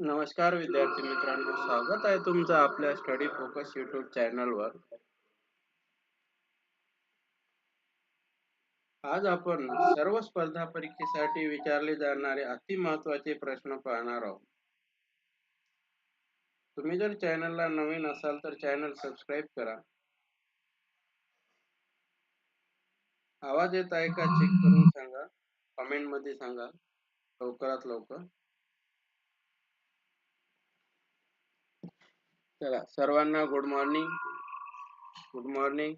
नमस्कार विद्यार्थी मित्रांनो स्वागत आहे तुमचं आपल्या स्टडी फोकस युट्यूब चॅनलवर आज आपण सर्व स्पर्धा परीक्षेसाठी विचारले जाणारे अति महत्त्वाचे प्रश्न पाहणार आहोत. तुम्ही जर चॅनलला नवीन असाल तर चॅनल सबस्क्राईब करा. आवाज येत आहे का? चेक करून सांगा. कमेंटमध्ये सांगा. लवकरात लवकर. चला सर्वांना गुड मॉर्निंग गुड मॉर्निंग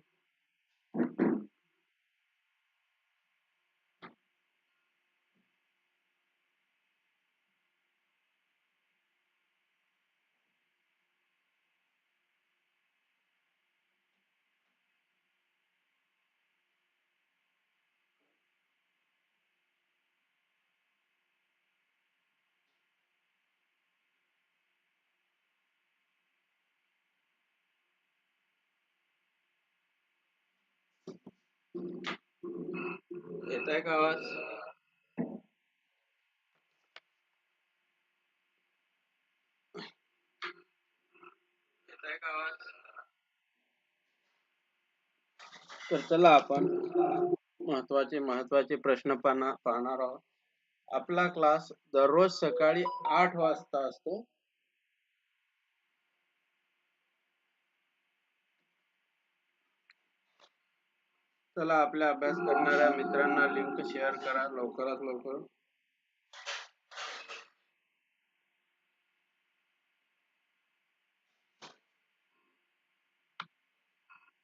येत आहे का आवाज? तर चला आपण महत्त्वाचे महत्त्वाचे प्रश्न पाहणार आहोत. आपला क्लास दररोज सकाळी आठ वाजता असतो. चला आपल्या अभ्यास करणाऱ्या मित्रांना लिंक शेअर करा लवकरात लवकर.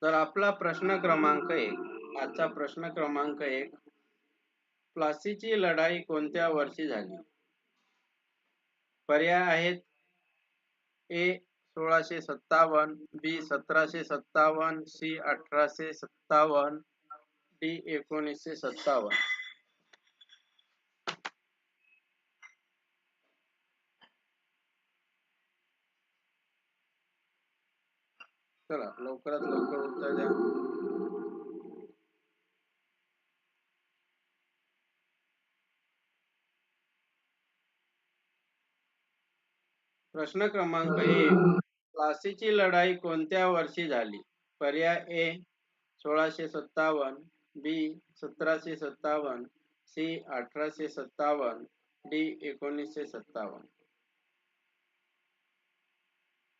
तर आपला प्रश्न क्रमांक एक. आजचा प्रश्न क्रमांक एक. प्लासीची लढाई कोणत्या वर्षी झाली? पर्याय आहेत ए सोळाशे सत्तावन्न बी सतराशे सत्तावन्न सी अठराशे सत्तावन्न डी एकोणीसशे सत्तावन्न. चला लवकरात लवकर उत्तर द्या. प्रश्न क्रमांक एक. प्लासीची लढाई कोणत्या वर्षी झाली? पर्याय ए सोळाशे सत्तावन्न बी सतराशे सत्तावन्न सी अठराशे सत्तावन्न डी एकोणीसशे सत्तावन्न.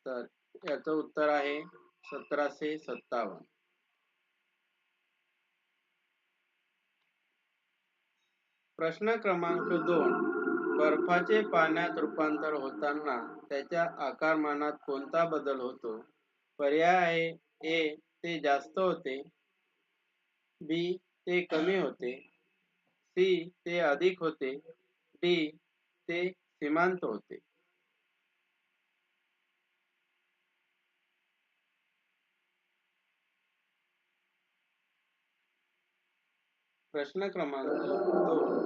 तर याचं उत्तर आहे सतराशे सत्तावन्न. प्रश्न क्रमांक दोन. बर्फाचे पाण्यात रूपांतर होताना त्याच्या आकारमानात कोणता बदल होतो? पर्याय आहे ए ते जास्त होते. बी ते कमी होते. सी ते अधिक होते. डी ते सीमांत होते. प्रश्न क्रमांक दोन.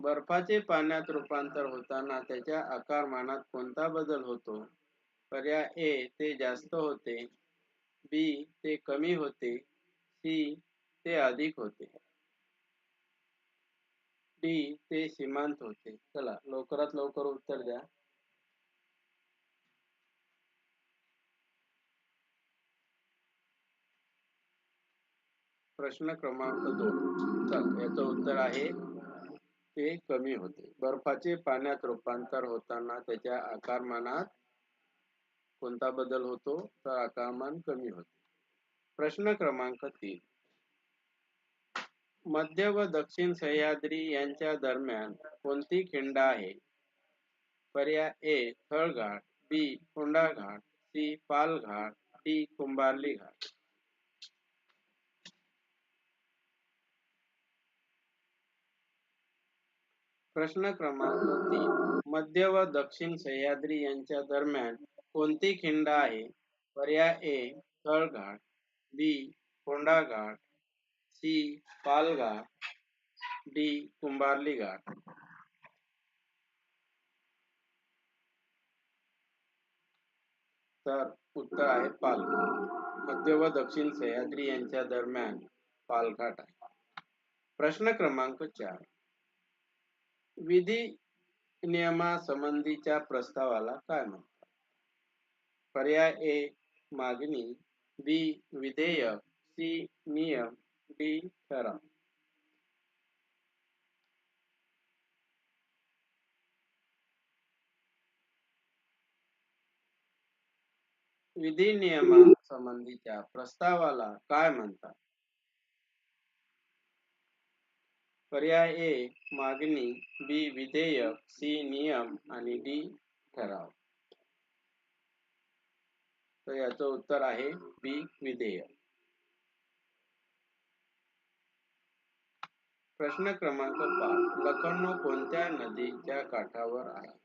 बर्फाचे पाण्यात रूपांतर होताना त्याच्या आकारमानात कोणता बदल होतो? पर्याय ए ते जास्त होते. बी ते कमी होते, सी ते अधिक होते. डी ते सीमांत होते. चला, लवकरात लवकर उत्तर द्या. प्रश्न क्रमांक दोन. चल, याचं उत्तर आहे, ते कमी होते. बर्फाचे पाण्यात रूपांतर होताना त्याच्या आकारमानात कोणता बदल होतो, तर आकारमान कमी होते. प्रश्न क्रमांक तीन. मध्य व दक्षिण सह्याद्री यांच्या दरम्यान कोणती खिंड आहे? पर्याय A Thalghat B Konda Ghat C Palghat D Kumbharli Ghat प्रश्न क्रमांक तीन. मध्य व दक्षिण सह्याद्री यांच्या दरम्यान कोणती खिंड आहे? पर्याय A Talghat. B Ghat C Palghat. D Kumbharli Ghat तर उत्तर आहे पालघाट. मध्य व दक्षिण सह्याद्री यांच्या दरम्यान पालघाट आहे. प्रश्न क्रमांक चार. विधी नियमासंबंधीच्या प्रस्तावाला काय म्हणतात? पर्याय ए मागणी बी विधेयक सी नियम डी ठराव. विधी नियमासंबंधीच्या प्रस्तावाला काय म्हणतात? पर्याय ए मागणी बी विधेयक सी नियम आणि डी ठराव. तर याचं उत्तर आहे बी विधेय. प्रश्न क्रमांक पाच. लखनौ कोणत्या नदीच्या काठावर आहे?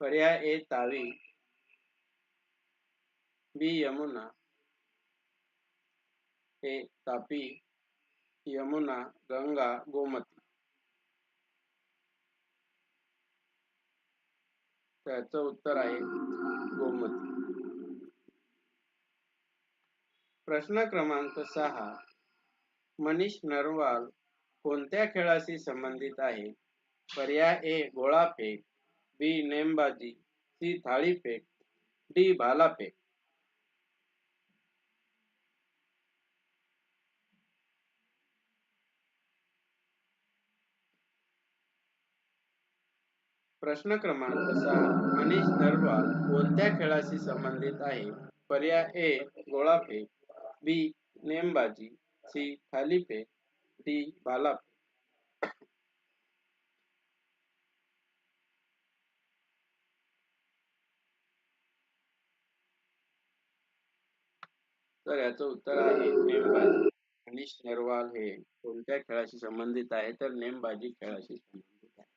पर्याय ए तावी. बी यमुना. ए तापी. यमुना, गंगा, गोमती. उत्तर आहे गोमती. प्रश्न क्रमांक सहा. मनीष नरवाल कोणत्या खेळाशी संबंधित आहे? पर्याय ए, गोळाफेक बी नेमबाजी सी थाळीफेक डी भालाफेक. प्रश्न क्रमांक सहा. मनीष नरवाल कोणत्या खेळाशी संबंधित आहे? पर्याय ए, गोळाफेक बी नेमबाजी सी थालीफेक डी भालाफेक तर याचं उत्तर आहे नेमबाजी मनीष नरवाल हे कोणत्या खेळाशी संबंधित आहे? तर नेमबाजी खेळाशी संबंधित आहे.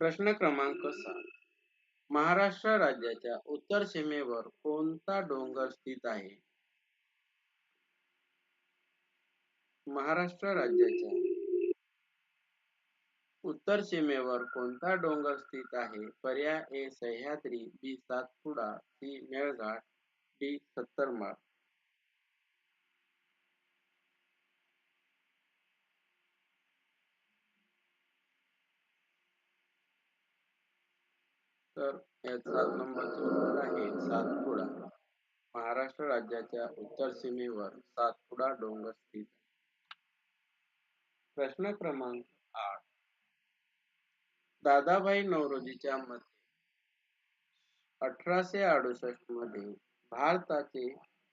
प्रश्न क्रमांक सात. महाराष्ट्र राज्याच्या उत्तर सीमेवर कोणता डोंगर स्थित आहे? महाराष्ट्र राज्याच्या उत्तर सीमेवर कोणता डोंगर स्थित आहे? पर्याय A Sahyadri B Satpuda C Melghat D Sattarmal. तर याचा नंबर नंबरचे उत्तर आहे सातपुडा. महाराष्ट्र राज्याच्या उत्तर सीमेवर सातपुडा डोंगर स्थित प्रश्न क्रमांक आठ. दादाभाई नौरोजीच्या मते अठराशे अडुसष्टमध्ये भारताचे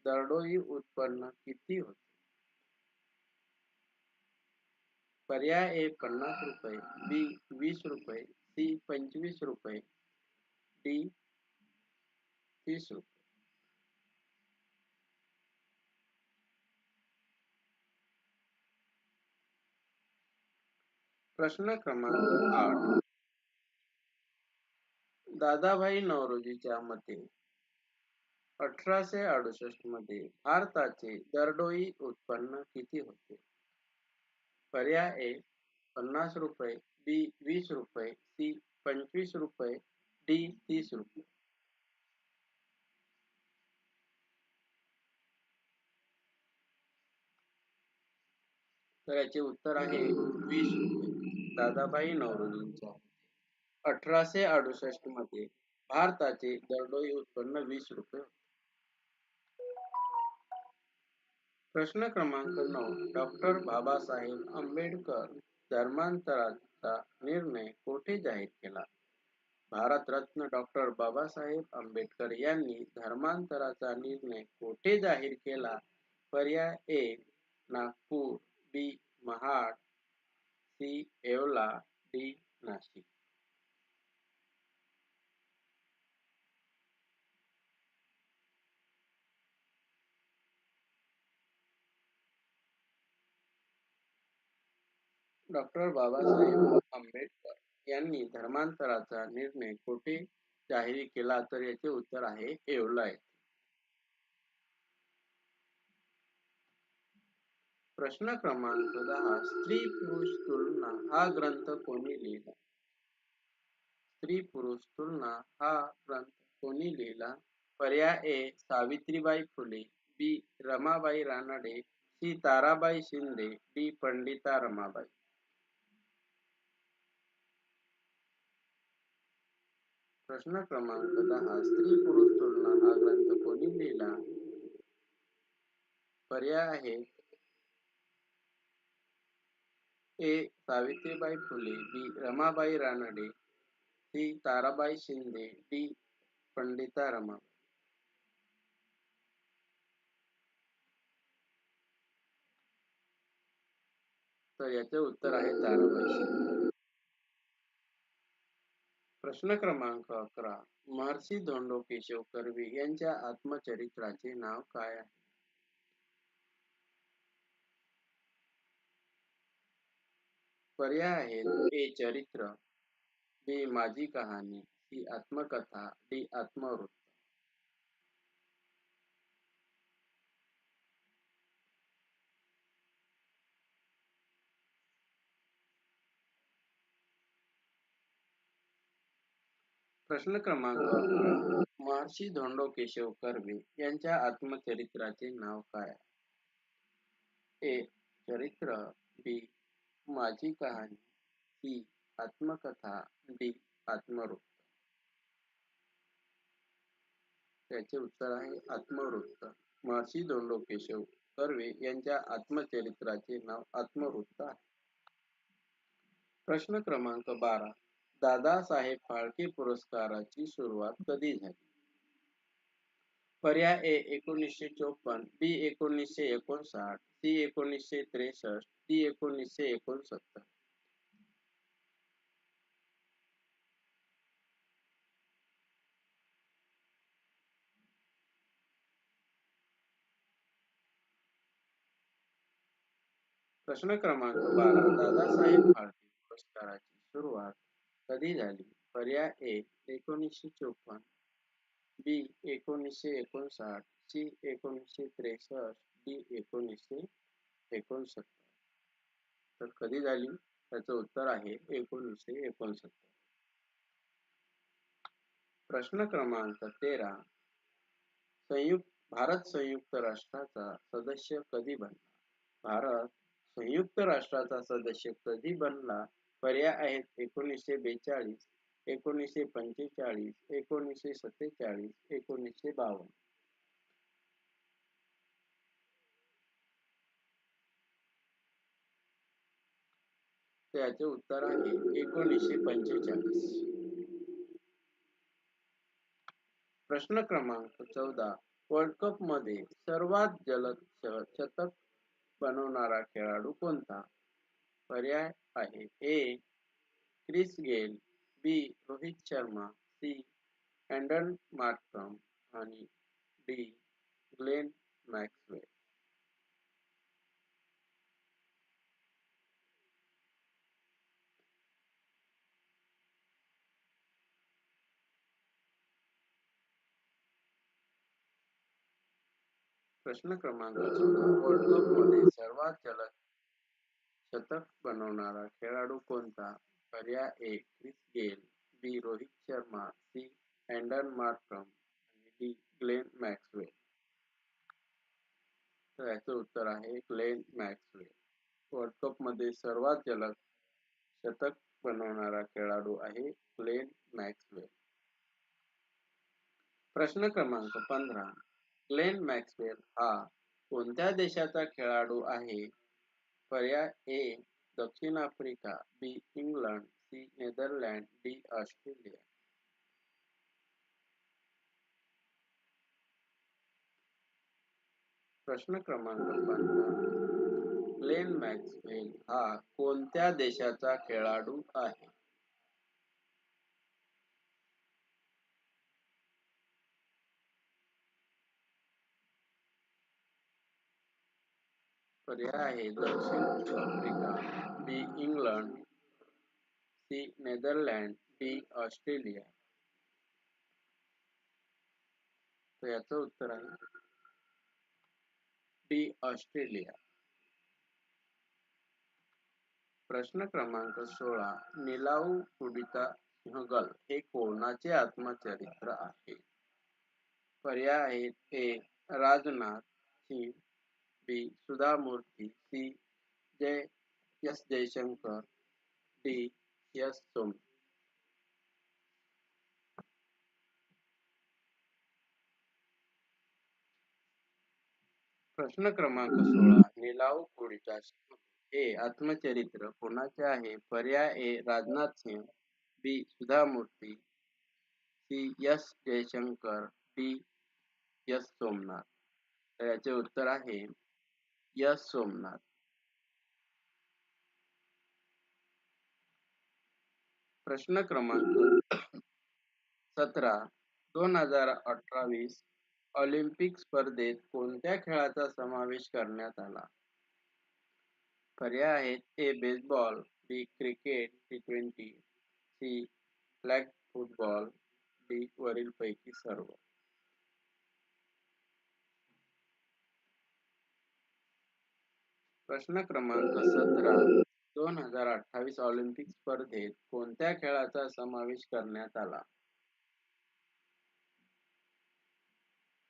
दरडोई उत्पन्न किती होते? पर्याय ए पन्नास रुपये बी वीस रुपये सी पंचवीस रुपये D तीस प्रश्न क्रमांक आठ. दादाभाई नौरोजीच्या मते अठराशे अडुसष्टमध्ये भारताचे दरडोई उत्पन्न किती होते? पर्याय ए पन्नास रुपये बी वीस रुपये सी पंचवीस रुपये डी तीस रुपये. तर याचे उत्तर आहे वीस रुपये. दादाबाई नवरोजींचा अठराशे अडुसष्टमध्ये भारताचे दरडोई उत्पन्न वीस रुपये प्रश्न क्रमांक नऊ. डॉक्टर बाबासाहेब आंबेडकर धर्मांतराचा निर्णय कोठे जाहीर केला? भारतरत्न डॉक्टर बाबासाहेब आंबेडकर यांनी धर्मांतराचा निर्णय कोठे जाहीर केला? पर्याय A Nagpur B Mahad C Yeola D Nashik. Doctor Babasaheb Ambedkar यांनी धर्मांतराचा निर्णय कोठे जाहीर केला तर याचे उत्तर आहे येवला प्रश्न क्रमांक दहा स्त्री पुरुष तुलना हा ग्रंथ कोणी लिहिला? स्त्री पुरुष तुलना हा ग्रंथ कोणी लिहिला? पर्याय A Savitribai Phule B Ramabai Ranade C Tarabai Shinde D Pandita Ramabai. प्रश्न क्रमांक दहा स्त्री पुरुष तुलना हा ग्रंथ कोणी लिहिला? पर्याय आहे. A. Savitribai Phule B. Ramabai Ranade C. Tarabai Shinde D. Pandita Rama तर याचे उत्तर आहे ताराबाई शिंदे. प्रश्न क्रमांक अकरा. महर्षी धोंडो केशव कर्वे यांच्या आत्मचरित्राचे नाव काय आहे? पर्याय आहेत ए चरित्र बी माझी कहाणी सी आत्मकथा डी आत्मवृत्त. प्रश्न क्रमांक अकरा. महर्षी धोंडो केशव कर्वे यांच्या आत्मचरित्राचे नाव काय? ए. चरित्र. बी. माझी कहाणी. सी. आत्मकथा. डी. आत्मवृत्त. त्याचे उत्तर आहे आत्मवृत्त. महर्षी धोंडो केशव कर्वे यांच्या आत्मचरित्राचे नाव आत्मवृत्त आहे. प्रश्न क्रमांक बारा. दादासाहेब फाळके पुरस्काराची सुरुवात कधी झाली? पर्याय ए एकोणीसशे चोपन्न, बी एकोणीसशे एकोणसाठ, सी एकोणीसशे त्रेसष्ट, डी एकोणीसशे एकोणसत्तर. प्रश्न क्रमांक बारा, दादासाहेब फाळके पुरस्काराची सुरुवात कधी झाली पर्याय ए एकोणीसशे चोपन्न. बी एकोणीसशे एकोणसाठ. सी एकोणीसशे त्रेसष्ट. डी एकोणीसशे एकोणसत्तर. तर कधी झाली त्याचं उत्तर आहे एकोणीसशे एकोणसत्तर. प्रश्न क्रमांक तेरा. संयुक्त भारत संयुक्त राष्ट्राचा सदस्य कधी बनला? भारत संयुक्त राष्ट्राचा सदस्य कधी बनला? पर्याय आहेत एकोणीसशे बेचाळीस एकोणीसशे पंचेचाळीस एकोणीसशे सत्तेचाळीस एकोणीसशे बावन्न. त्याचे उत्तर आहे एकोणीसशे पंचेचाळीस. प्रश्न क्रमांक चौदा. वर्ल्ड कपमध्ये सर्वात जलद शतक बनवणारा खेळाडू कोणता? पर्याय आहे. A. Chris Gayle B. Rohit Sharma C. Aiden Markram आणि डी. Glenn Maxwell. प्रश्न क्रमांक चौदा वर्ल्ड कपमध्ये सर्वात जलद शतक बनवणारा खेळाडू कोणता? पर्याय A Chris Gayle B Rohit Sharma C Aiden Markram आणि डी ग्लेन मॅक्सवेल. तर याचं उत्तर आहे ग्लेन मॅक्सवेल. वर्ल्ड कपमध्ये सर्वात जलद शतक बनवणारा खेळाडू आहे ग्लेन मॅक्सवेल. प्रश्न क्रमांक पंधरा. ग्लेन मॅक्सवेल हा कोणत्या देशाचा खेळाडू आहे? पर्याय ए दक्षिण Africa B England C Netherland D Australia. प्रश्न क्रमांक पंधरा. ग्लेन मॅक्सवेल हा कोणत्या देशाचा खेळाडू आहे? पर्याय आहे दक्षिण Africa B England C Netherland D Australia तर याचं उत्तर आहे डी ऑस्ट्रेलिया प्रश्न क्रमांक सोळा निलाऊ कुडिता सिंहगल हे कोणाचे आत्मचरित्र आहे पर्याय आहेत A Rajnath Singh P Sudha Murthy C Jai S Jaishankar. D S Som. प्रश्न क्रमांक सोळा, निलाव कोळीचा ए, आत्मचरित्र कोणाचे आहे? पर्याय A, Rajnath Singh. B Sudha Sudhamurthy. C, S Jaishankar. D, S Somnath. याचे उत्तर आहे यस सोमनाथ. प्रश्न क्रमांक सतरा दोन हजार अठरावीस ऑलिम्पिक स्पर्धेत कोणत्या खेळाचा समावेश करण्यात आला? पर्याय आहेत A baseball B cricket T twenty C flag football D वरील पैकी सर्व. प्रश्न क्रमांक सतरा दोन हजार अठ्ठावीस ऑलिम्पिक स्पर्धेत कोणत्या खेळाचा समावेश करण्यात आला?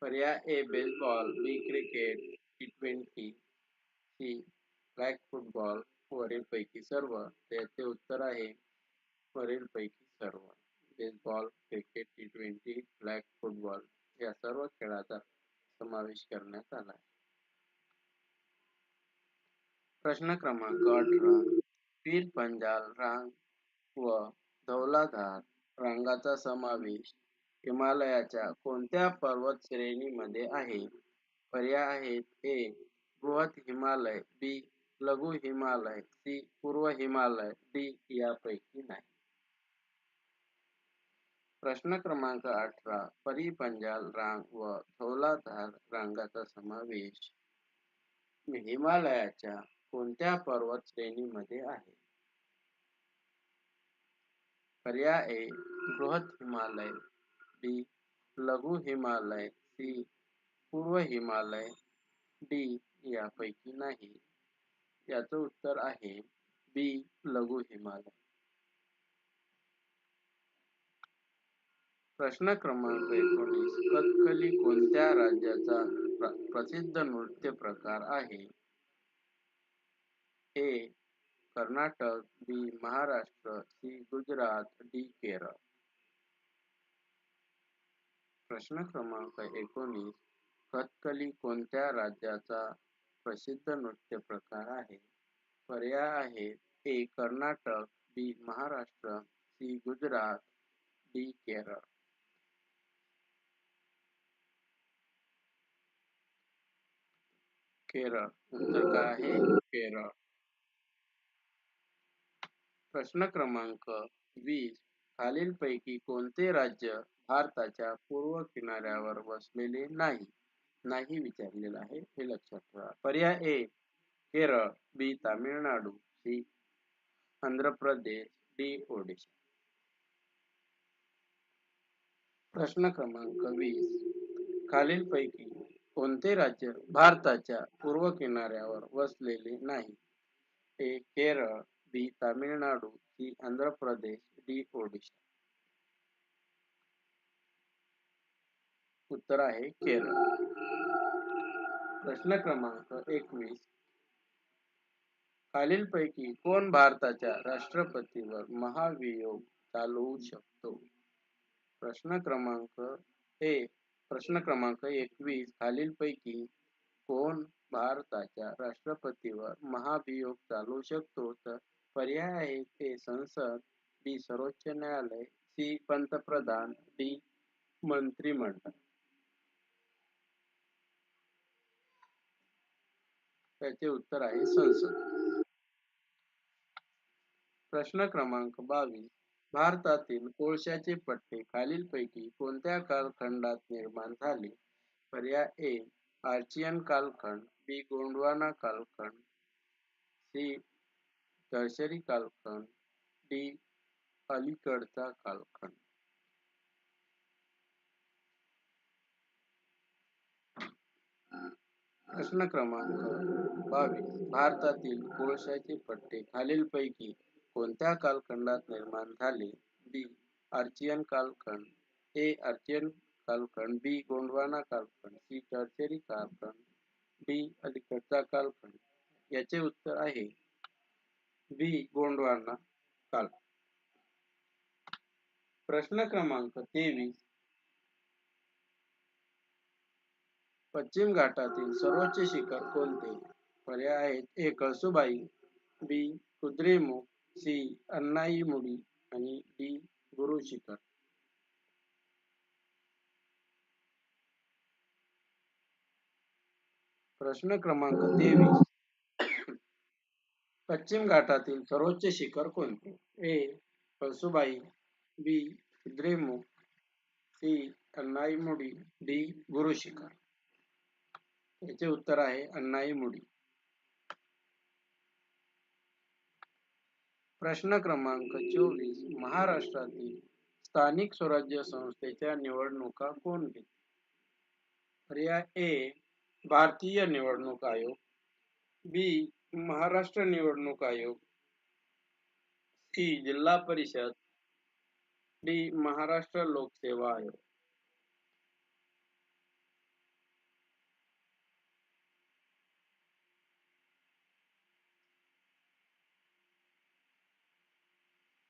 पर्याय A baseball B cricket T twenty C flag football वरील पैकी सर्व त्याचे उत्तर आहे वरील पैकी सर्व. Baseball cricket T twenty flag football या सर्व खेळाचा समावेश करण्यात आला. आहे प्रश्न क्रमांक अठरा. पीर पंजाल रांग व धौलाधार रांगाचा समावेश हिमालयाच्या कोणत्या पर्वत श्रेणीमध्ये आहे? पर्याय आहेत ए बृहत हिमालय बी लघु हिमालय सी पूर्व हिमालय डी यापैकी नाही. प्रश्न क्रमांक अठरा परिपंजाल रांग व धौलाधार रांगाचा समावेश हिमालयाच्या कोणत्या पर्वत श्रेणीमध्ये आहे? पर्याय ए बृहत हिमालय बी लघु हिमालय सी पूर्व हिमालय डी यापैकी नाही. याचं उत्तर आहे बी लघु हिमालय. प्रश्न क्रमांक एकोणीस कथकली कोणत्या राज्याचा प्रसिद्ध नृत्य प्रकार आहे? A Karnataka B Maharashtra C Gujarat D Kerala. प्रश्न क्रमांक एकोणीस कथकली कोणत्या राज्याचा प्रसिद्ध नृत्य प्रकार आहे? पर्याय आहे A Karnataka B Maharashtra C Gujarat D Kerala. Kerala. उत्तर काय आहे? केरळ. प्रश्न क्रमांक वीस. खालीलपैकी कोणते राज्य भारताच्या पूर्व किनाऱ्यावर वसलेले नाही? नाही विचारलेलं आहे हे लक्षात ठेवा. पर्याय A Kerala B Tamil Nadu C Andhra Pradesh D Odisha. प्रश्न क्रमांक वीस. खालीलपैकी कोणते राज्य भारताच्या पूर्व किनाऱ्यावर वसलेले नाही? A Kerala B Tamil Nadu C Andhra Pradesh D Odisha उत्तर आहे केरळ प्रश्न क्रमांक एकवीस खालीलपैकी कोण भारताच्या राष्ट्रपतीवर महाभियोग चालवू शकतो प्रश्न क्रमांक ए प्रश्न क्रमांक एकवीस खालीलपैकी कोण भारताच्या राष्ट्रपतीवर महाभियोग चालवू शकतो तर पर्याय आहे ते संसद बी सर्वोच्च न्यायालय सी पंतप्रधान डी मंत्रिमंडळ त्याचे उत्तर आहे संसद. प्रश्न क्रमांक बावीस. भारतातील कोळशाचे पट्टे खालीलपैकी कोणत्या कालखंडात निर्माण झाले? पर्याय ए आर्चियन कालखंड बी गोंडवाना कालखंड सी टर्शरी कालखंड डी अलीकडचा कालखंड प्रश्न क्रमांक बावीस. भारतातील कोळशाचे पट्टे खालीलपैकी कोणत्या कालखंडात निर्माण झाले? बी आर्चियन कालखंड ए आर्चियन कालखंड बी गोंडवाना कालखंड सी टर्चरी कालखंड डी अलीकडचा कालखंड याचे उत्तर आहे बी गोंडवाना काल. प्रश्न क्रमांक तेवीस. पश्चिम घाटातील सर्वोच्च शिखर कोणते? पर्याय आहेत A. Kalsubai B. Kudremukh C. Anaimudi आणि डी. गुरु शिखर. प्रश्न क्रमांक तेवीस. पश्चिम घाटातील सर्वोच्च शिखर कोणते? A. Kalsubai B. Dremukh C. Anaimudi D. Guru Shikhar याचे उत्तर आहे अन्नाईमुडी. प्रश्न क्रमांक चोवीस. महाराष्ट्रातील स्थानिक स्वराज्य संस्थेच्या निवडणुका कोण घेते पर्याय ए. भारतीय निवडणूक आयोग बी. महाराष्ट्र निवडणूक आयोग सी जिल्हा परिषद डी महाराष्ट्र लोकसेवा आयोग.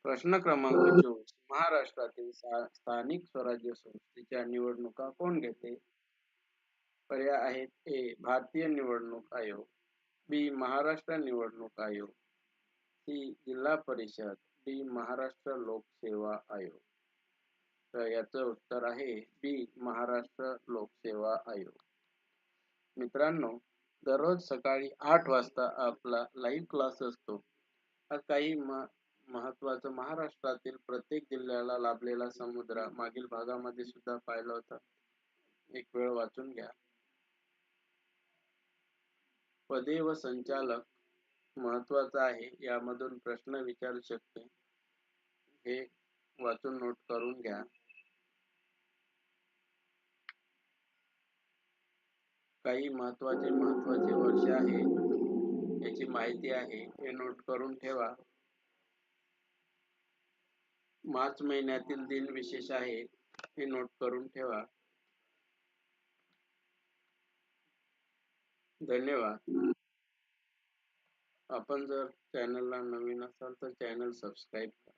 प्रश्न क्रमांक चोवीस. महाराष्ट्रातील स्थानिक स्वराज्य संस्थेच्या निवडणुका कोण घेते? पर्याय आहेत ए भारतीय निवडणूक आयोग बी महाराष्ट्र निवडणूक आयोग सी जिल्हा परिषद डी महाराष्ट्र लोकसेवा आयोग. तर याचं उत्तर आहे बी महाराष्ट्र लोकसेवा आयोग. मित्रांनो दररोज सकाळी आठ वाजता आपला लाईव्ह क्लास असतो. हा काही महत्वाचं महाराष्ट्रातील प्रत्येक जिल्ह्याला लाभलेला समुद्र मागील भागामध्ये सुद्धा पाहिला होता. एक वेळ वाचून घ्या. पदे व संचालक महत्त्वाचा आहे यामधून प्रश्न विचारू शकते. हे वाचून नोट करून घ्या. काही महत्त्वाचे महत्त्वाचे वर्ष आहे याची माहिती आहे हे नोट करून ठेवा. मार्च महिन्यातील दिन विशेष आहे हे नोट करून ठेवा. धन्यवाद. आपण जर चॅनलला नवीन असाल तर चॅनल सबस्क्राईब करा.